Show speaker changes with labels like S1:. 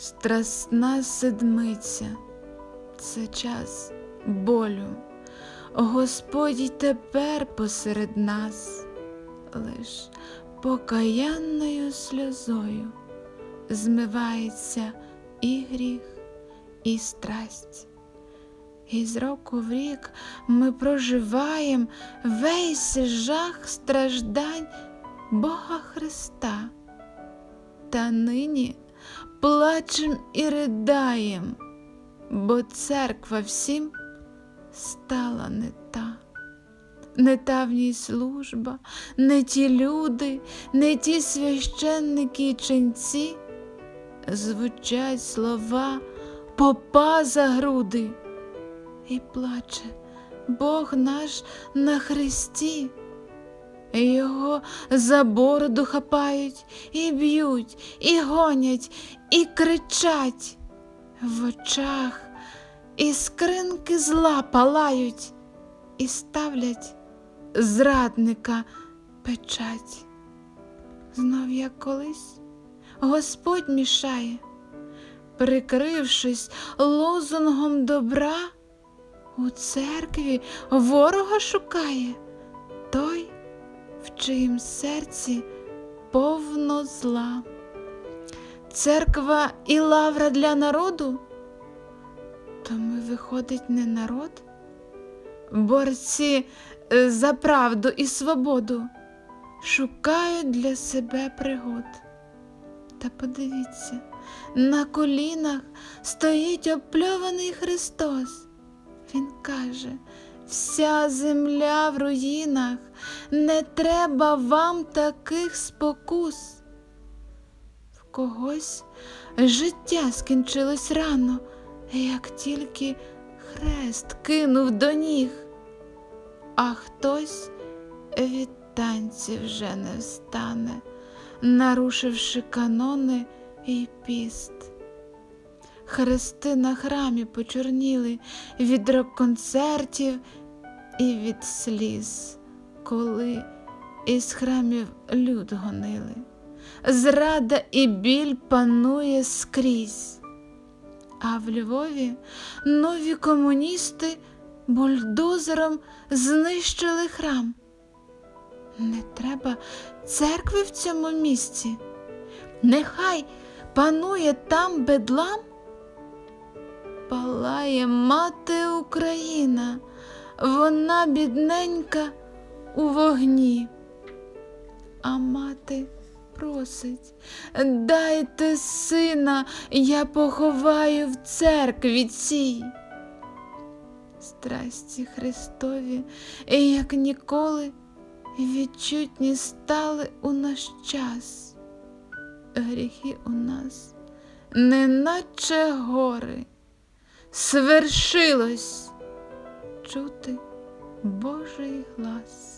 S1: Страсна седмиця це час болю. Господь тепер посеред нас, лиш покаянною сльозою змивається і гріх, і страсть. І з року в рік ми проживаєм весь жах страждань Бога Христа. Та нині плачем і ридаєм, бо церква всім стала не та. Не та в ній служба, не ті люди, не ті священники й ченці. Звучать слова попа за груди, і плаче Бог наш на хресті. Його за бороду хапають, і б'ють, і гонять, і кричать. В очах іскринки зла палають, і ставлять зрадника печать. Знов як колись Господь мішає, прикрившись лозунгом добра, у церкві ворога шукає чиїм серці повно зла. Церква і лавра для народу, то ми, виходить, не народ, борці е, за правду і свободу шукають для себе пригод. Та подивіться, на колінах стоїть опльований Христос. Він каже, вся земля в руїнах, не треба вам таких спокус. В когось життя скінчилось рано, як тільки хрест кинув до ніг, а хтось від танців вже не встане, нарушивши канони і піст. Хрести на храмі почорніли від рок-концертів і від сліз, коли із храмів люд гонили. Зрада і біль панує скрізь. А в Львові нові комуністи бульдозером знищили храм. Не треба церкви в цьому місці. Нехай панує там бедлам. Палає мати Україна, вона бідненька у вогні. А мати просить, дайте сина, я поховаю в церкві цій. Страсті Христові, як ніколи, відчутні стали у наш час. Гріхи у нас, неначе гори, свершилось чути Божий глас.